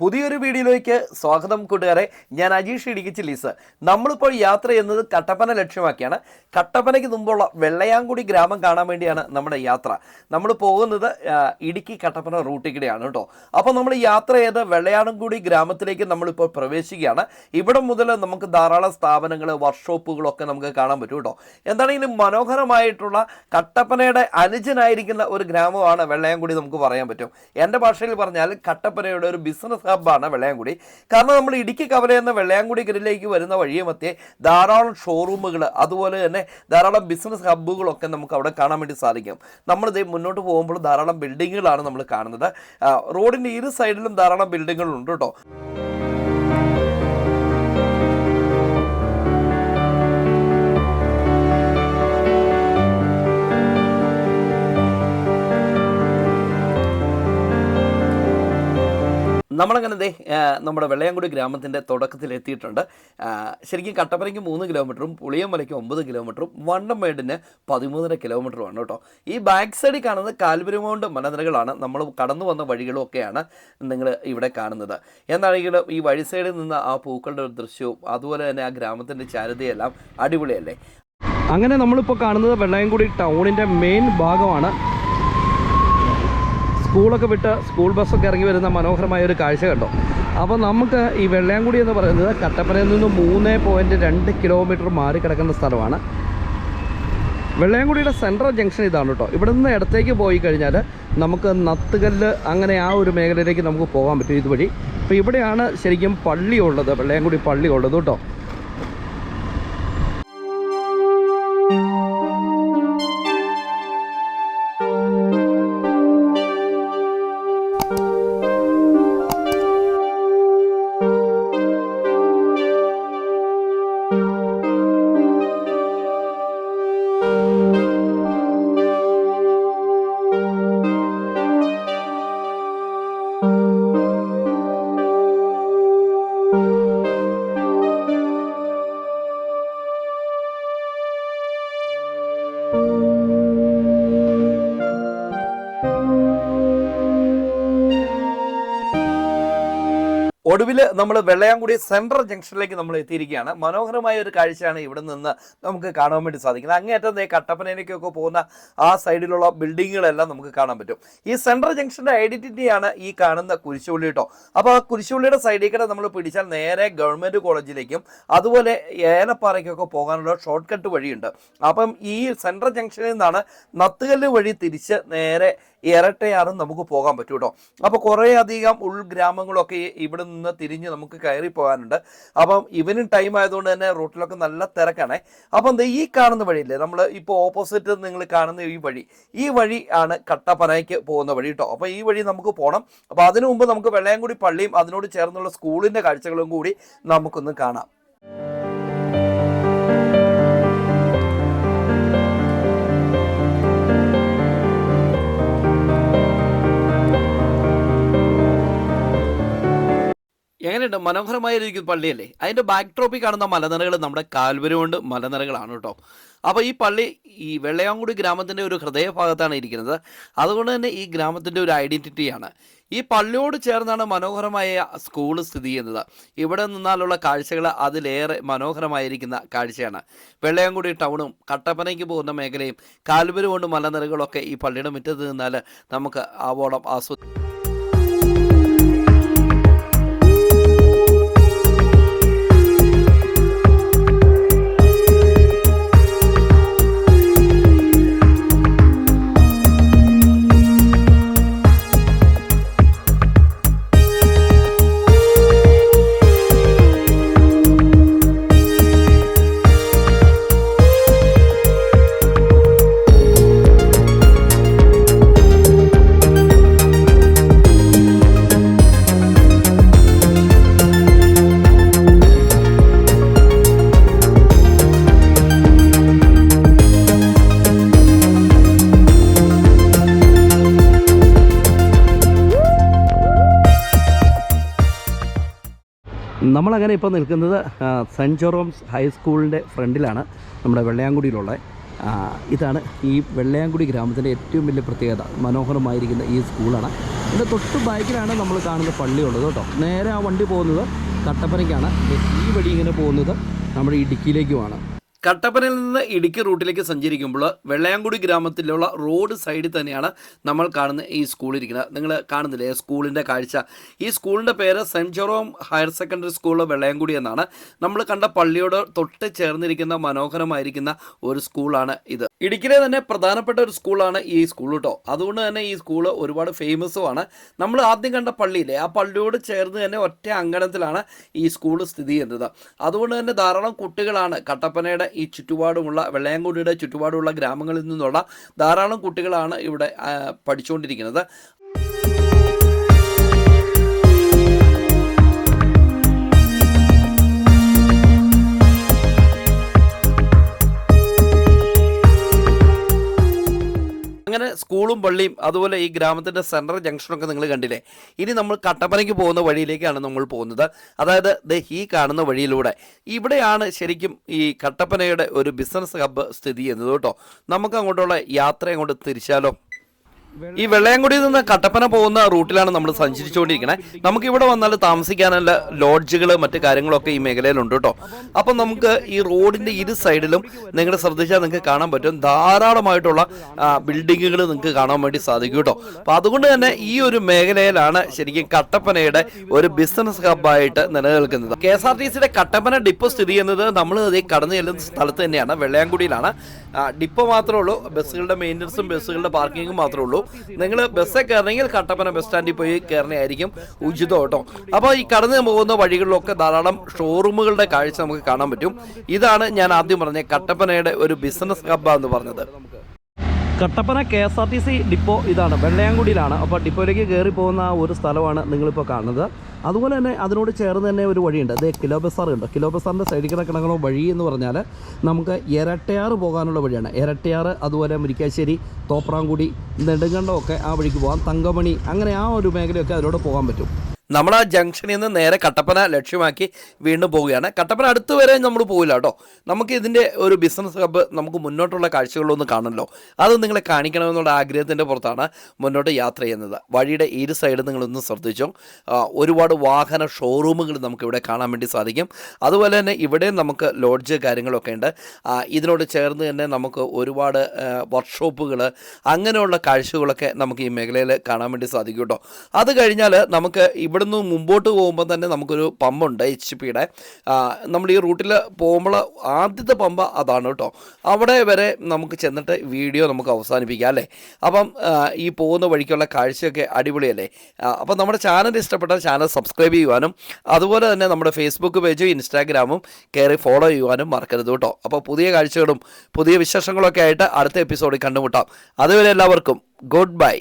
പുതിയൊരു വീഡിയോയിലേക്ക് സ്വാഗതം കൂട്ടുകാരെ. ഞാൻ അജീഷ് ഇടിക്കിച്ച് ലീസ് നമ്മളിപ്പോൾ യാത്ര ചെയ്യുന്നത് കട്ടപ്പന ലക്ഷ്യമാക്കിയാണ്. കട്ടപ്പനയ്ക്ക് മുമ്പുള്ള വെള്ളയാങ്കുടി ഗ്രാമം കാണാൻ വേണ്ടിയാണ് നമ്മുടെ യാത്ര. നമ്മൾ പോകുന്നത് ഇടുക്കി കട്ടപ്പന റൂട്ടിലൂടെയാണ് കേട്ടോ. അപ്പോൾ നമ്മൾ യാത്ര ചെയ്ത് വെള്ളയാങ്കുടി ഗ്രാമത്തിലേക്ക് നമ്മളിപ്പോൾ പ്രവേശിക്കുകയാണ്. ഇവിടെ മുതൽ നമുക്ക് ധാരാളം സ്ഥാപനങ്ങൾ വർക്ക്ഷോപ്പുകളൊക്കെ നമുക്ക് കാണാൻ പറ്റും കേട്ടോ. എന്താണെങ്കിലും മനോഹരമായിട്ടുള്ള കട്ടപ്പനയുടെ അനുജനായിരിക്കുന്ന ഒരു ഗ്രാമമാണ് വെള്ളയാങ്കുടി നമുക്ക് പറയാൻ പറ്റും. എന്റെ ഭാഷയിൽ പറഞ്ഞാൽ കട്ടപ്പനയുടെ ഒരു ബിസിനസ് ഹബ്ബാണ് വെള്ളയാംകുടി. കാരണം നമ്മൾ ഇടുക്കി കവല എന്ന വെള്ളയാംകുടി ഗ്രില്ലേക്ക് വരുന്ന വഴിയെ മധ്യേ ധാരാളം ഷോറൂമുകൾ അതുപോലെ തന്നെ ധാരാളം ബിസിനസ് ഹബ്ബുകളൊക്കെ നമുക്ക് അവിടെ കാണാൻ വേണ്ടി സാധിക്കും. നമ്മളിത് മുന്നോട്ട് പോകുമ്പോൾ ധാരാളം ബിൽഡിങ്ങുകളാണ് നമ്മൾ കാണുന്നത്. റോഡിന്റെ ഇരു സൈഡിലും ധാരാളം ബിൽഡിങ്ങുകളുണ്ട് കേട്ടോ നമ്മളങ്ങനെ ദേ നമ്മുടെ വെള്ളയാങ്കുടി ഗ്രാമത്തിന്റെ തുടക്കത്തിൽ എത്തിയിട്ടുണ്ട്. ശരിക്കും കട്ടപ്പനയ്ക്ക് മൂന്ന് കിലോമീറ്ററും പുളിയമ്പലയ്ക്ക് ഒമ്പത് കിലോമീറ്ററും വണ്ടമേടിന് പതിമൂന്നര കിലോമീറ്ററുമാണ് കേട്ടോ. ഈ ബാക്ക് സൈഡിൽ കാണുന്നത് കാൽപുരമൗണ്ട് മലനിരകളാണ്. നമ്മൾ കടന്നു വന്ന വഴികളും ഒക്കെയാണ് നിങ്ങൾ ഇവിടെ കാണുന്നത്. എന്നാണെങ്കിലും ഈ വഴി സൈഡിൽ നിന്ന് ആ പൂക്കളുടെ ഒരു ദൃശ്യവും അതുപോലെ തന്നെ ആ ഗ്രാമത്തിന്റെ ചാരുതയെല്ലാം അടിപൊളിയല്ലേ? അങ്ങനെ നമ്മളിപ്പോൾ കാണുന്നത് വെള്ളയംകുടി ടൗണിന്റെ മെയിൻ ഭാഗമാണ്. സ്കൂളൊക്കെ വിട്ട് സ്കൂൾ ബസ്സൊക്കെ ഇറങ്ങി വരുന്ന മനോഹരമായ ഒരു കാഴ്ച കണ്ടോ? അപ്പോൾ നമുക്ക് ഈ വെള്ളയാംകുടി എന്ന് പറയുന്നത് കട്ടപ്പനയിൽ നിന്ന് മൂന്ന് പോയിന്റ് രണ്ട് കിലോമീറ്റർ മാറി കിടക്കുന്ന സ്ഥലമാണ്. വെള്ളയാംകുടിയുടെ സെൻട്രൽ ജംഗ്ഷൻ ഇതാണ് കേട്ടോ. ഇവിടെ നിന്ന് ഇടത്തേക്ക് പോയി കഴിഞ്ഞാൽ നമുക്ക് നത്തുകല്ല് അങ്ങനെ ആ ഒരു മേഖലയിലേക്ക് നമുക്ക് പോകാൻ പറ്റും ഇതുവഴി. അപ്പോൾ ഇവിടെയാണ് ശരിക്കും പള്ളി ഉള്ളത് വെള്ളയാങ്കുടി പള്ളി ഉള്ളത് കേട്ടോ. ഒടുവിൽ നമ്മൾ വെള്ളയാങ്കുടി സെൻട്രൽ ജംഗ്ഷനിലേക്ക് നമ്മൾ എത്തിയിരിക്കുകയാണ്. മനോഹരമായ ഒരു കാഴ്ചയാണ് ഇവിടെ നിന്ന് നമുക്ക് കാണാൻ വേണ്ടി സാധിക്കുന്നത്. അങ്ങേയറ്റം കട്ടപ്പനയിലേക്കൊക്കെ പോകുന്ന ആ സൈഡിലുള്ള ബിൽഡിങ്ങുകളെല്ലാം നമുക്ക് കാണാൻ പറ്റും. ഈ സെൻട്രൽ ജംഗ്ഷന്റെ ഐഡന്റിറ്റിയാണ് ഈ കാണുന്ന കുരിശുപള്ളി കേട്ടോ അപ്പോൾ ആ കുരിശുപള്ളിയുടെ സൈഡിൽ കൂടെ നമ്മൾ പിടിച്ചാൽ നേരെ ഗവൺമെന്റ് കോളേജിലേക്കും അതുപോലെ ഏലപ്പാറയ്ക്കൊക്കെ പോകാനുള്ള ഷോർട്ട് കട്ട് വഴിയുണ്ട്. അപ്പം ഈ സെൻട്രൽ ജംഗ്ഷനിൽ നിന്നാണ് നത്തുകല്ല് വഴി തിരിച്ച് നേരെ ഇരട്ടയാറും നമുക്ക് പോകാൻ പറ്റും കേട്ടോ അപ്പോൾ കുറേയധികം ഉൾഗ്രാമങ്ങളൊക്കെ ഇവിടെ നിന്ന് തിരിഞ്ഞ് നമുക്ക് കയറി പോകാനുണ്ട്. അപ്പം ഇവനും ടൈം ആയതുകൊണ്ട് തന്നെ റൂട്ടിലൊക്കെ നല്ല തിരക്കാണേ. അപ്പം ഈ കാണുന്ന വഴിയില്ലേ നമ്മൾ ഇപ്പോൾ ഓപ്പോസിറ്റ് നിങ്ങൾ കാണുന്ന ഈ വഴി. ഈ വഴി ആണ് കട്ടപ്പനയ്ക്ക് പോകുന്ന വഴി കേട്ടോ അപ്പോൾ ഈ വഴി നമുക്ക് പോകണം അപ്പോൾ അതിനു മുമ്പ് നമുക്ക് വെള്ളയംകുടി പള്ളിയും അതിനോട് ചേർന്നുള്ള സ്കൂളിന്റെ കാഴ്ചകളും കൂടി നമുക്കൊന്ന് കാണാം. എങ്ങനെയുണ്ട്? മനോഹരമായ രീതിക്ക് പള്ളിയല്ലേ? അതിന്റെ ബാക്ക് ഡ്രോപ്പിൽ കാണുന്ന മലനിരകൾ നമ്മുടെ കാൽവരുമുണ്ട്. മലനിരകളാണ് കേട്ടോ. അപ്പോൾ ഈ പള്ളി ഈ വെള്ളയാങ്കുടി ഗ്രാമത്തിന്റെ ഒരു ഹൃദയഭാഗത്താണ് ഇരിക്കുന്നത്. അതുകൊണ്ട് തന്നെ ഈ ഗ്രാമത്തിന്റെ ഒരു ഐഡന്റിറ്റിയാണ് ഈ പള്ളിയോട് ചേർന്നാണ് മനോഹരമായ സ്കൂൾ സ്ഥിതി ചെയ്യുന്നത്. ഇവിടെ നിന്നാലുള്ള കാഴ്ചകൾ അതിലേറെ മനോഹരമായിരിക്കുന്ന കാഴ്ചയാണ്. വെള്ളയാങ്കുടി ടൗണും കട്ടപ്പനയ്ക്ക് പോകുന്ന മേഖലയും കാൽവരുകൊണ്ട് മലനിരകളൊക്കെ ഈ പള്ളിയുടെ മുറ്റത്ത് നിന്നാൽ നമുക്ക് ആവോളം ആസ്വദിക്കാം നമ്മളങ്ങനെ ഇപ്പോൾ നിൽക്കുന്നത് സെന്റ് ജെറോംസ് ഹൈസ്കൂളിന്റെ ഫ്രണ്ടിലാണ് നമ്മുടെ വെള്ളയാങ്കുടിയിലുള്ള. ഇതാണ് ഈ വെള്ളയാങ്കുടി ഗ്രാമത്തിന്റെ ഏറ്റവും വലിയ പ്രത്യേകത. മനോഹരമായിരിക്കുന്ന ഈ സ്കൂളാണ്. ഇതിന്റെ തൊട്ട് ബാക്കിലാണ് നമ്മൾ കാണുന്ന പള്ളിയുള്ളത് കേട്ടോ. നേരെ ആ വണ്ടി പോകുന്നത് കട്ടപ്പനയ്ക്കാണ്. ഈ വഴി ഇങ്ങനെ പോകുന്നത് നമ്മുടെ ഇടുക്കിയിലേക്കുമാണ്. കട്ടപ്പനയിൽ നിന്ന് ഇടുക്കി റൂട്ടിലേക്ക് സഞ്ചരിക്കുമ്പോൾ വെള്ളയാങ്കുടി ഗ്രാമത്തിലുള്ള റോഡ് സൈഡിൽ തന്നെയാണ് നമ്മൾ കാണുന്ന ഈ സ്കൂൾ ഇരിക്കുന്നത്. നിങ്ങൾ കാണുന്നില്ലേ? സ്കൂളിന്റെ കാഴ്ച. ഈ സ്കൂളിന്റെ പേര് saint Jerome higher secondary school Vellayamkudi എന്നാണ്. നമ്മൾ കണ്ട പള്ളിയോട് തൊട്ട് ചേർന്നിരിക്കുന്ന മനോഹരമായിരിക്കുന്ന ഒരു സ്കൂളാണ് ഇത്. ഇടുക്കിയിലെ തന്നെ പ്രധാനപ്പെട്ട ഒരു സ്കൂളാണ് ഈ സ്കൂൾ കേട്ടോ അതുകൊണ്ട് തന്നെ ഈ സ്കൂൾ ഒരുപാട് ഫേമസുമാണ് നമ്മൾ ആദ്യം കണ്ട പള്ളിയില്ലേ ആ പള്ളിയോട് ചേർന്ന് തന്നെ ഒറ്റ അങ്കണത്തിലാണ് ഈ സ്കൂൾ സ്ഥിതി ചെയ്യുന്നത്. അതുകൊണ്ട് തന്നെ ധാരാളം കുട്ടികളാണ് കട്ടപ്പനയുടെ ഈ ചുറ്റുപാടുമുള്ള വെള്ളയാംകുടിയുടെ ചുറ്റുപാടുമുള്ള ഗ്രാമങ്ങളിൽ നിന്നുള്ള ധാരാളം കുട്ടികളാണ് ഇവിടെ പഠിച്ചുകൊണ്ടിരിക്കുന്നത്. അങ്ങനെ സ്കൂളും പള്ളിയും അതുപോലെ ഈ ഗ്രാമത്തിന്റെ സെൻട്രൽ ജംഗ്ഷനൊക്കെ നിങ്ങൾ കണ്ടില്ലേ? ഇനി നമ്മൾ കട്ടപ്പനയ്ക്ക് പോകുന്ന വഴിയിലേക്കാണ് നമ്മൾ പോകുന്നത്. അതായത് ദ ഈ കാണുന്ന വഴിയിലൂടെ. ഇവിടെയാണ് ശരിക്കും ഈ കട്ടപ്പനയുടെ ഒരു ബിസിനസ് ഹബ്ബ് സ്ഥിതി ചെയ്യുന്നത് കേട്ടോ. നമുക്ക് അങ്ങോട്ടുള്ള യാത്ര അങ്ങോട്ട് തിരിച്ചാലോ? ഈ വെള്ളയംകുടിയിൽ നിന്ന് കട്ടപ്പന പോകുന്ന റൂട്ടിലാണ് നമ്മൾ സഞ്ചരിച്ചുകൊണ്ടിരിക്കുന്നത് നമുക്ക് ഇവിടെ വന്നാൽ താമസിക്കാനുള്ള ലോഡ്ജുകൾ മറ്റു കാര്യങ്ങളൊക്കെ ഈ മേഖലയിലുണ്ട് കേട്ടോ. അപ്പം നമുക്ക് ഈ റോഡിന്റെ ഇരു സൈഡിലും നിങ്ങൾ ശ്രദ്ധിച്ചാൽ നിങ്ങൾക്ക് കാണാൻ പറ്റും. ധാരാളമായിട്ടുള്ള ബിൽഡിങ്ങുകൾ നിങ്ങൾക്ക് കാണാൻ വേണ്ടി സാധിക്കും കേട്ടോ. അപ്പം അതുകൊണ്ട് തന്നെ ഈ ഒരു മേഖലയിലാണ് ശരിക്കും കട്ടപ്പനയുടെ ഒരു ബിസിനസ് ഹബ്ബായിട്ട് നിലനിൽക്കുന്നത്. കെ എസ് ആർ ടി സിയുടെ കട്ടപ്പന ഡിപ്പോ സ്ഥിതി ചെയ്യുന്നത് നമ്മൾ കടന്നു ചെല്ലുന്ന സ്ഥലത്ത് തന്നെയാണ് വെള്ളയാങ്കുടിയിലാണ്. ഡിപ്പോ മാത്രമേ ഉള്ളൂ ബസ്സുകളുടെ മെയിന്റനൻസും ബസ്സുകളുടെ പാർക്കിങ്ങും മാത്രമേ ഉള്ളൂ. നിങ്ങൾ ബസ്സൊക്കെ കയറണമെങ്കിൽ കട്ടപ്പന ബസ് സ്റ്റാൻഡിൽ പോയി കയറണയായിരിക്കും ഉചിതം കേട്ടോ. അപ്പോൾ ഈ കടന്നു പോകുന്ന വഴികളിലൊക്കെ ധാരാളം ഷോറൂമുകളുടെ കാഴ്ച നമുക്ക് കാണാൻ പറ്റും. ഇതാണ് ഞാൻ ആദ്യം പറഞ്ഞ കട്ടപ്പനയുടെ ഒരു ബിസിനസ് ഹബ്ബ എന്ന് പറഞ്ഞത്. Kattappana K S R T C depot ഇതാണ്. വെള്ളയാങ്കുടിയിലാണ്. അപ്പോൾ ഡിപ്പോയിലേക്ക് കയറി പോകുന്ന ആ ഒരു സ്ഥലമാണ് നിങ്ങളിപ്പോൾ കാണുന്നത്. അതുപോലെ തന്നെ അതിനോട് ചേർന്ന് തന്നെ ഒരു വഴിയുണ്ട്. അതേ കിലോ ബസാർ ഉണ്ട് കിലോ ബസാറിന്റെ സൈഡിൽ കിടക്കണ വഴി എന്ന് പറഞ്ഞാൽ നമുക്ക് ഇരട്ടയാറ് പോകാനുള്ള വഴിയാണ്. ഇരട്ടയാറ് അതുപോലെ മുരിക്കാശ്ശേരി തോപ്രാങ്കുടി നെടുങ്കണ്ടമൊക്കെ ആ വഴിക്ക് പോകാം. തങ്കമണി അങ്ങനെ ആ ഒരു മേഖലയൊക്കെ അതിലൂടെ പോകാൻ പറ്റും. നമ്മൾ ആ ജംഗ്ഷനിൽ നിന്ന് നേരെ കട്ടപ്പന ലക്ഷ്യമാക്കി വീണ്ടും പോവുകയാണ്. കട്ടപ്പന അടുത്ത് വരെ നമ്മൾ പോവില്ല കേട്ടോ. നമുക്ക് ഇതിന്റെ ഒരു ബിസിനസ് ഹബ്ബ് നമുക്ക് മുന്നോട്ടുള്ള കാഴ്ചകളൊന്നും കാണണമല്ലോ അത് നിങ്ങളെ കാണിക്കണമെന്നുള്ള ആഗ്രഹത്തിന്റെ പുറത്താണ് മുന്നോട്ട് യാത്ര ചെയ്യുന്നത്. വഴിയുടെ ഇരു സൈഡ് നിങ്ങളൊന്ന് ശ്രദ്ധിച്ചോ. ഒരുപാട് വാഹന ഷോറൂമുകൾ നമുക്കിവിടെ കാണാൻ വേണ്ടി സാധിക്കും. അതുപോലെ തന്നെ ഇവിടെ നമുക്ക് ലോഡ്ജ് കാര്യങ്ങളൊക്കെ ഉണ്ട്. ഇതിനോട് ചേർന്ന് തന്നെ നമുക്ക് ഒരുപാട് വർക്ക്ഷോപ്പുകൾ അങ്ങനെയുള്ള കാഴ്ചകളൊക്കെ നമുക്ക് ഈ മേഖലയിൽ കാണാൻ വേണ്ടി സാധിക്കും കേട്ടോ. അത് കഴിഞ്ഞാൽ നമുക്ക് ഇവിടുന്ന് മുമ്പോട്ട് പോകുമ്പോൾ തന്നെ നമുക്കൊരു പമ്പുണ്ട് എച്ച് പിയുടെ. നമ്മൾ ഈ റൂട്ടിൽ പോകുമ്പോൾ ആദ്യത്തെ പമ്പ അതാണ് കേട്ടോ. അവിടെ വരെ നമുക്ക് ചെന്നിട്ട് വീഡിയോ നമുക്ക് അവസാനിപ്പിക്കാം അല്ലേ? അപ്പം ഈ പോകുന്ന വഴിക്കുള്ള കാഴ്ചയൊക്കെ അടിപൊളിയല്ലേ? അപ്പം നമ്മുടെ ചാനൽ ഇഷ്ടപ്പെട്ടാൽ ചാനൽ സബ്സ്ക്രൈബ് ചെയ്യുവാനും അതുപോലെ തന്നെ നമ്മുടെ ഫേസ്ബുക്ക് പേജും ഇൻസ്റ്റാഗ്രാമും കയറി ഫോളോ ചെയ്യുവാനും മറക്കരുത് കേട്ടോ. അപ്പോൾ പുതിയ കാഴ്ചകളും പുതിയ വിശേഷങ്ങളൊക്കെ ആയിട്ട് അടുത്ത എപ്പിസോഡിൽ കണ്ടുമുട്ടാം. അതുവരെ എല്ലാവർക്കും ഗുഡ് ബൈ